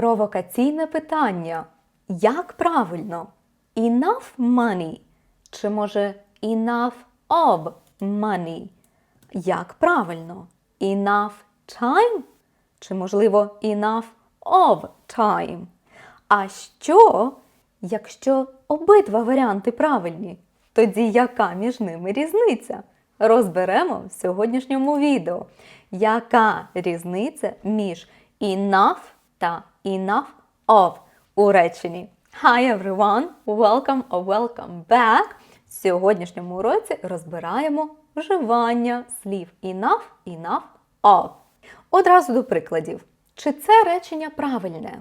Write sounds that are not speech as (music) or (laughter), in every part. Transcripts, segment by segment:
Провокаційне питання. Як правильно? Enough money? Чи може enough of money? Як правильно? Enough time? Чи можливо enough of time? А що, якщо обидва варіанти правильні? Тоді яка між ними різниця? Розберемо в сьогоднішньому відео. Яка різниця між enough та enough of у реченні? Hi everyone! Welcome or welcome back! В сьогоднішньому уроці розбираємо вживання слів enough, enough of. Одразу до прикладів. Чи це речення правильне?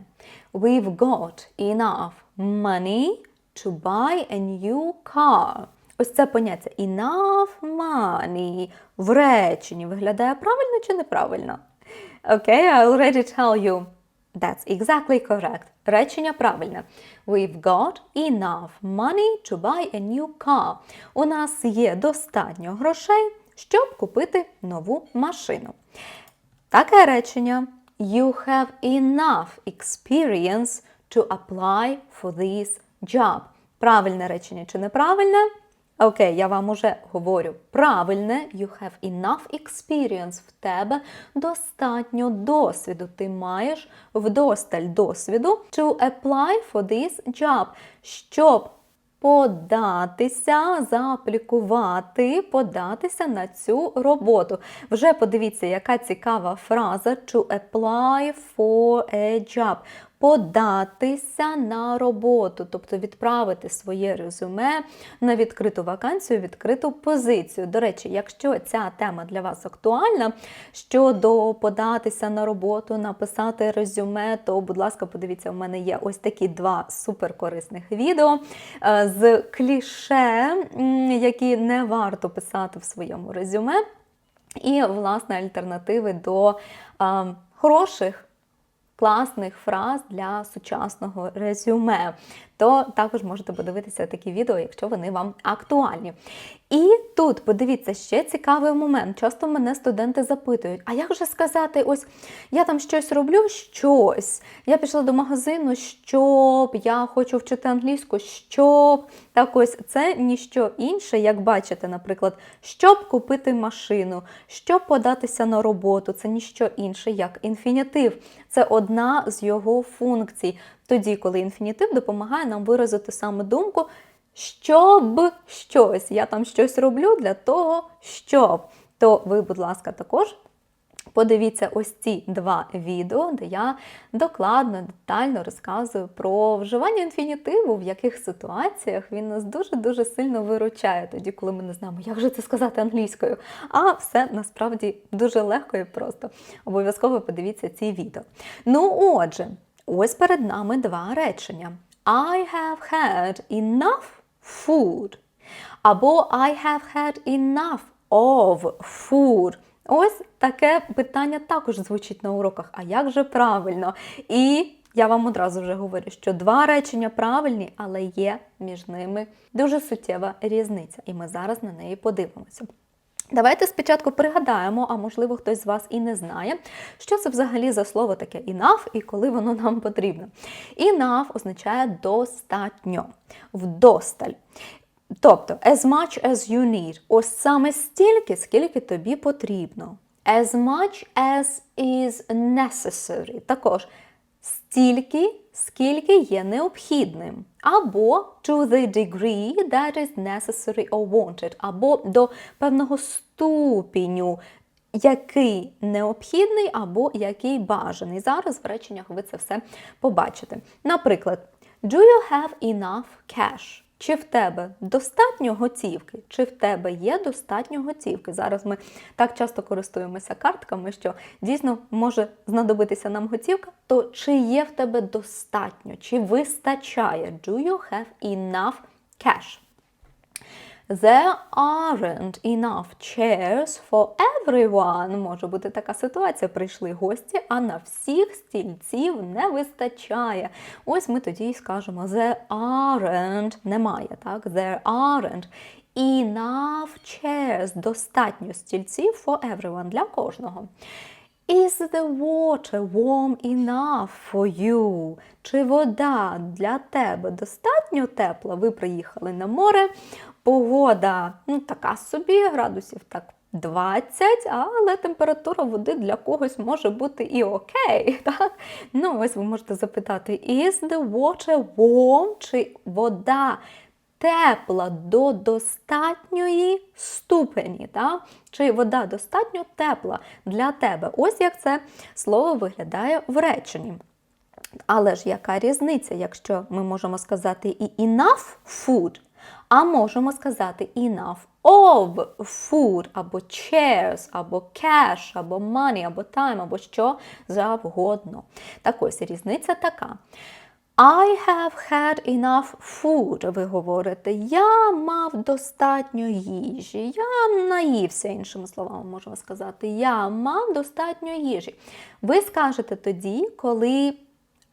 We've got enough money to buy a new car. Ось це поняття enough money в реченні виглядає правильно чи неправильно? Okay, I already tell you. That's exactly correct. Речення правильне. We've got enough money to buy a new car. У нас є достатньо грошей, щоб купити нову машину. Таке речення. You have enough experience to apply for this job. Правильне речення чи неправильне? Окей, я вам уже говорю правильне. You have enough experience. В тебе достатньо досвіду. Ти маєш вдосталь досвіду to apply for this job, щоб податися, зааплікувати, податися на цю роботу. Вже подивіться, яка цікава фраза to apply for a job. Податися на роботу, тобто відправити своє резюме на відкриту вакансію, відкриту позицію. До речі, якщо ця тема для вас актуальна щодо податися на роботу, написати резюме, то, будь ласка, подивіться, у мене є ось такі два суперкорисних відео е, з кліше, які не варто писати в своєму резюме. І, власне, альтернативи до е, хороших класних фраз для сучасного резюме. То також можете подивитися такі відео, якщо вони вам актуальні. І тут подивіться ще цікавий момент. Часто мене студенти запитують: а як же сказати, ось я там щось роблю, щось. Я пішла до магазину, щоб я хочу вчити англійську, щоб так ось це ніщо інше, як бачите, наприклад, щоб купити машину, щоб податися на роботу, це ніщо інше, як інфінітив. Це одна з його функцій. Тоді, коли інфінітив допомагає нам виразити саме думку, щоб щось. Я там щось роблю для того, щоб. То ви, будь ласка, також. Подивіться ось ці два відео, де я докладно, детально розказую про вживання інфінітиву, в яких ситуаціях він нас дуже-дуже сильно виручає, тоді, коли ми не знаємо, як же це сказати англійською. А все насправді дуже легко і просто. Обов'язково подивіться ці відео. Ну, отже, ось перед нами два речення. I have had enough food. Або I have had enough of food. Ось таке питання також звучить на уроках. А як же правильно? І я вам одразу вже говорю, що два речення правильні, але є між ними дуже суттєва різниця. І ми зараз на неї подивимося. Давайте спочатку пригадаємо, а можливо хтось з вас і не знає, що це взагалі за слово таке enough і коли воно нам потрібно. Enough означає достатньо, вдосталь. Тобто, as much as you need. Ось саме стільки, скільки тобі потрібно. As much as is necessary. Також стільки, скільки є необхідним. Або to the degree that is necessary or wanted. Або до певного ступеню, який необхідний, або який бажаний. Зараз в реченнях ви це все побачите. Наприклад, do you have enough cash? Чи в тебе достатньо готівки? Чи в тебе є достатньо готівки? Зараз ми так часто користуємося картками, що дійсно може знадобитися нам готівка, то чи є в тебе достатньо, чи вистачає? Do you have enough cash? There aren't enough chairs for everyone. Може бути така ситуація. Прийшли гості, а на всіх стільців не вистачає. Ось ми тоді й скажемо there aren't, немає, так? There aren't enough chairs. Достатньо стільців for everyone для кожного. Is the water warm enough for you? Чи вода для тебе достатньо тепла? Ви приїхали на море, погода ну, така собі, градусів так 20, але температура води для когось може бути і окей. (laughs) Так? Ну, ось ви можете запитати: Is the water warm? Чи вода тепла до достатньої ступені? Так? Чи вода достатньо тепла для тебе? Ось як це слово виглядає в реченні. Але ж яка різниця, якщо ми можемо сказати і enough food, а можемо сказати enough of food, або chairs, або cash, або money, або time, або що завгодно. Так ось різниця така. I have had enough food, ви говорите, я мав достатньо їжі, я наївся, іншими словами, можемо сказати, я мав достатньо їжі. Ви скажете тоді, коли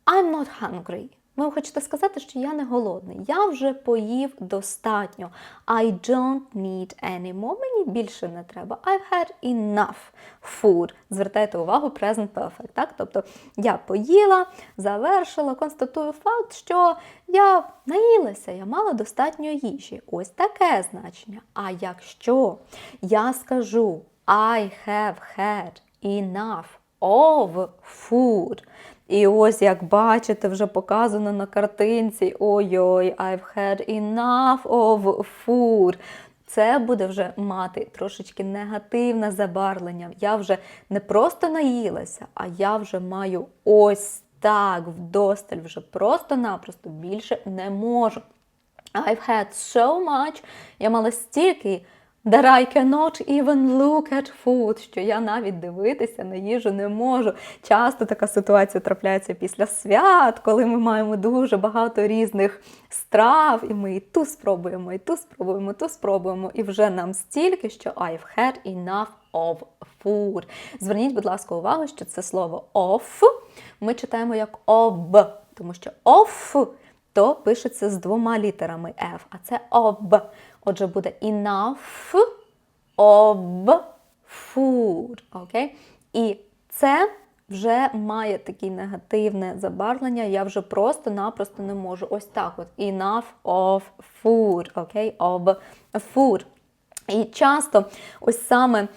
I'm not hungry. Ви хочете сказати, що я не голодний. Я вже поїв достатньо. I don't need any more. Мені більше не треба. I've had enough food. Звертайте увагу, present perfect. Так? Тобто я поїла, завершила, констатую факт, що я наїлася, я мала достатньо їжі. Ось таке значення. А якщо я скажу I have had enough of food. І ось, як бачите, вже показано на картинці. Ой-ой, I've had enough of food. Це буде вже мати трошечки негативне забарвлення. Я вже не просто наїлася, а я вже маю ось так вдосталь, вже просто-напросто більше не можу. I've had so much, я мала стільки. That I cannot even look at food, що я навіть дивитися на їжу не можу. Часто така ситуація трапляється після свят, коли ми маємо дуже багато різних страв, і ми і ту спробуємо, і ту спробуємо, і ту спробуємо. І вже нам стільки, що I've had enough of food. Зверніть, будь ласка, увагу, що це слово of ми читаємо як of, тому що of то пишеться з двома літерами F, а це of. Отже, буде enough of food. Okay? І це вже має таке негативне забарвлення. Я вже просто-напросто не можу. Ось так от. Enough of food. Okay? Of food. І часто ось саме.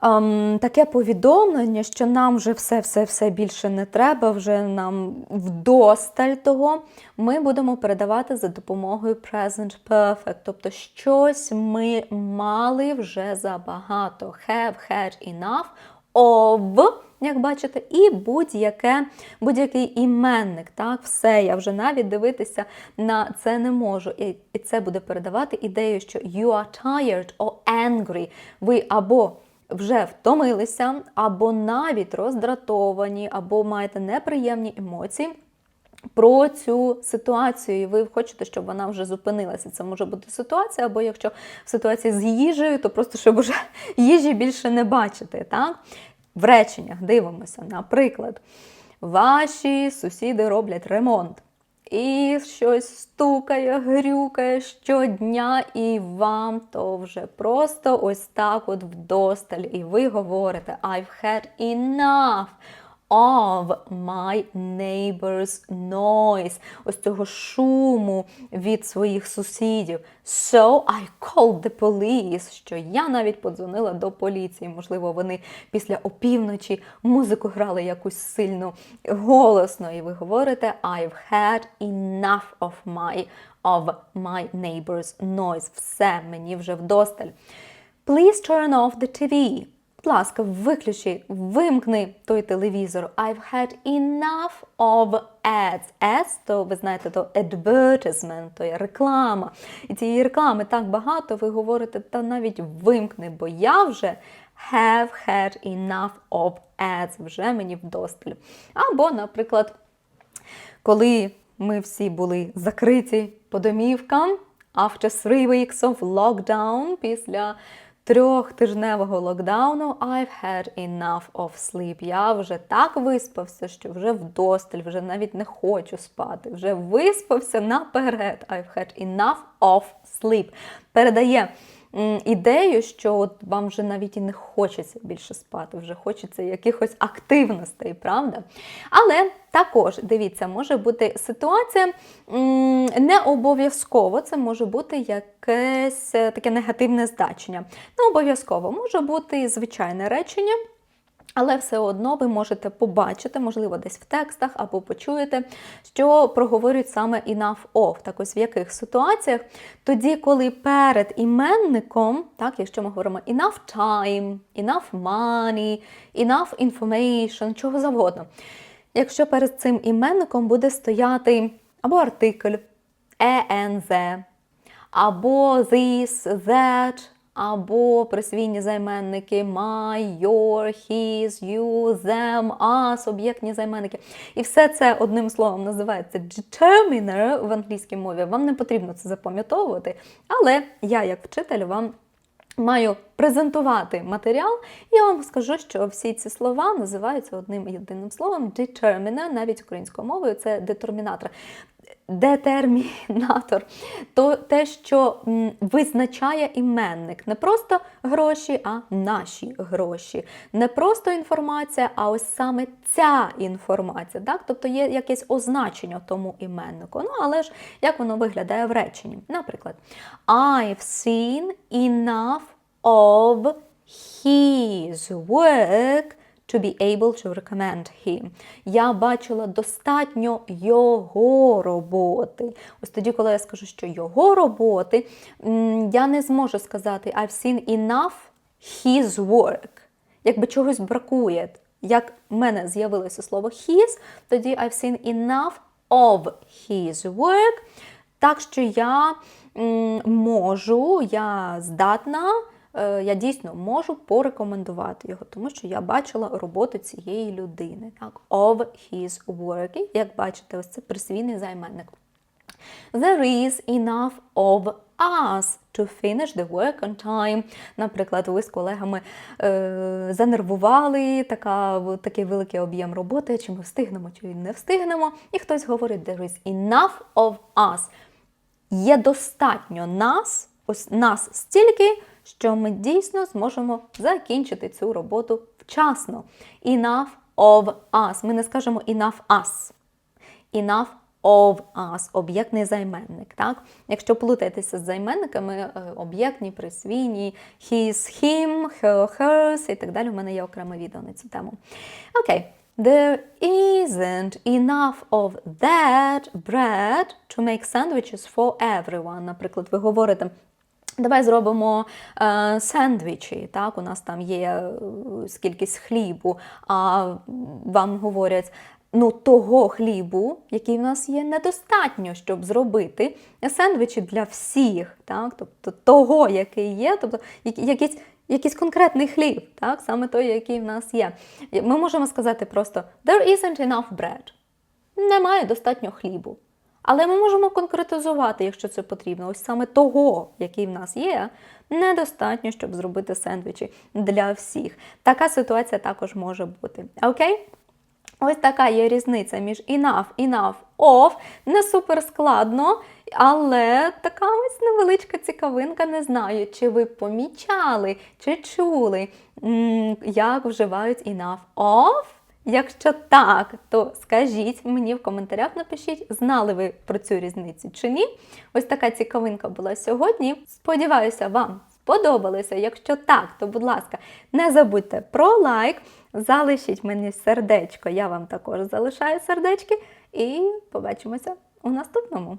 Um, таке повідомлення, що нам вже все-все-все більше не треба, вже нам вдосталь того, ми будемо передавати за допомогою present perfect. Тобто щось ми мали вже забагато. Have, had enough of, як бачите, і будь-яке, будь-який іменник. Так, Все, я вже навіть дивитися на це не можу. І, і це буде передавати ідею, що you are tired or angry. Ви або вже втомилися, або навіть роздратовані, або маєте неприємні емоції. Про цю ситуацію, і ви хочете, щоб вона вже зупинилася. Це може бути ситуація, або якщо в ситуації з їжею, то просто щоб вже (laughs) їжі більше не бачити. Так? В реченнях дивимося, наприклад, ваші сусіди роблять ремонт і щось стукає, грюкає щодня, і вам то вже просто ось так от вдосталь. І ви говорите, I've had enough of my neighbor's noise. Ось цього шуму від своїх сусідів. So I called the police, що я навіть подзвонила до поліції. Можливо, вони після опівночі музику грали якусь сильну голосно. І ви говорите I've had enough of my of my neighbor's noise. Все, мені вже вдосталь. Please turn off the TV. Будь ласка, виключи, вимкни той телевізор. I've had enough of ads. Ads, то ви знаєте, то advertisement, то є реклама. І цієї реклами так багато, ви говорите, та навіть вимкни, бо я вже have had enough of ads. Вже мені вдосталь. Або, наприклад, коли ми всі були закриті по домівкам, after three weeks of lockdown, після трьохтижневого локдауну I've had enough of sleep. Я вже так виспався, що вже вдосталь, вже навіть не хочу спати. Вже виспався наперед. I've had enough of sleep. Передає ідею, що от вам вже навіть і не хочеться більше спати, вже хочеться якихось активностей, правда? Але також дивіться, може бути ситуація не обов'язково, це може бути якесь е, таке негативне значення. Не обов'язково може бути звичайне речення. Але все одно ви можете побачити, можливо, десь в текстах або почуєте, що проговорюють саме enough of. Так ось в яких ситуаціях? Тоді, коли перед іменником, так, якщо ми говоримо enough time, enough money, enough information, чого завгодно. Якщо перед цим іменником буде стояти або артикль ENZ, або this, that, або присвійні займенники my, your, his, you, them, us, об'єктні займенники. І все це одним словом називається determiner в англійській мові. Вам не потрібно це запам'ятовувати, але я, як вчитель, вам маю презентувати матеріал, і я вам скажу, що всі ці слова називаються одним єдиним словом determiner, навіть українською мовою це детермінатор. Детермінатор то те, що визначає іменник, не просто гроші, а наші гроші. Не просто інформація, а ось саме ця інформація. Так? Тобто є якесь означення тому іменнику. Ну, але ж як воно виглядає в реченні? Наприклад, I've seen enough of his work to be able to recommend him. Я бачила достатньо його роботи. Ось тоді, коли я скажу, що його роботи, я не зможу сказати I've seen enough his work. Якби чогось бракує. Як в мене з'явилося слово his, тоді I've seen enough of his work. Так що я можу, я здатна я дійсно можу порекомендувати його, тому що я бачила роботу цієї людини. Так, of his work. Як бачите, ось це присвійний займенник. There is enough of us to finish the work on time. Наприклад, ви з колегами е, занервували така, такий великий об'єм роботи, чи ми встигнемо, чи не встигнемо. І хтось говорить, there is enough of us. Є достатньо нас, ось нас стільки, що ми дійсно зможемо закінчити цю роботу вчасно. Enough of us. Ми не скажемо enough us. Enough of us, об'єктний займенник. Так? Якщо плутаєтеся з займенниками, е, об'єктні, присвійні, his, him, her, hers і так далі, у мене є окреме відео на цю тему. Окей. There isn't enough of that bread to make sandwiches for everyone. Наприклад, ви говорите, Давай зробимо е, сендвічі. Так, у нас там є е, скількись хлібу, а вам говорять. Ну, того хлібу, який в нас є, недостатньо, щоб зробити сендвічі для всіх, так? тобто того, який є, тобто якийсь, якийсь конкретний хліб, так? саме той, який в нас є. Ми можемо сказати просто there isn't enough bread. Немає достатньо хлібу. Але ми можемо конкретизувати, якщо це потрібно. Ось саме того, який в нас є, недостатньо, щоб зробити сендвічі для всіх. Така ситуація також може бути. Окей? Ось така є різниця між enough, enough, of. Не супер складно, але така ось невеличка цікавинка. Не знаю, чи ви помічали, чи чули, як вживають enough of. Якщо так, то скажіть мені в коментарях, напишіть, знали ви про цю різницю чи ні. Ось така цікавинка була сьогодні. Сподіваюся, вам сподобалося. Якщо так, то будь ласка, не забудьте про лайк, залишіть мені сердечко, я вам також залишаю сердечки, і побачимося у наступному.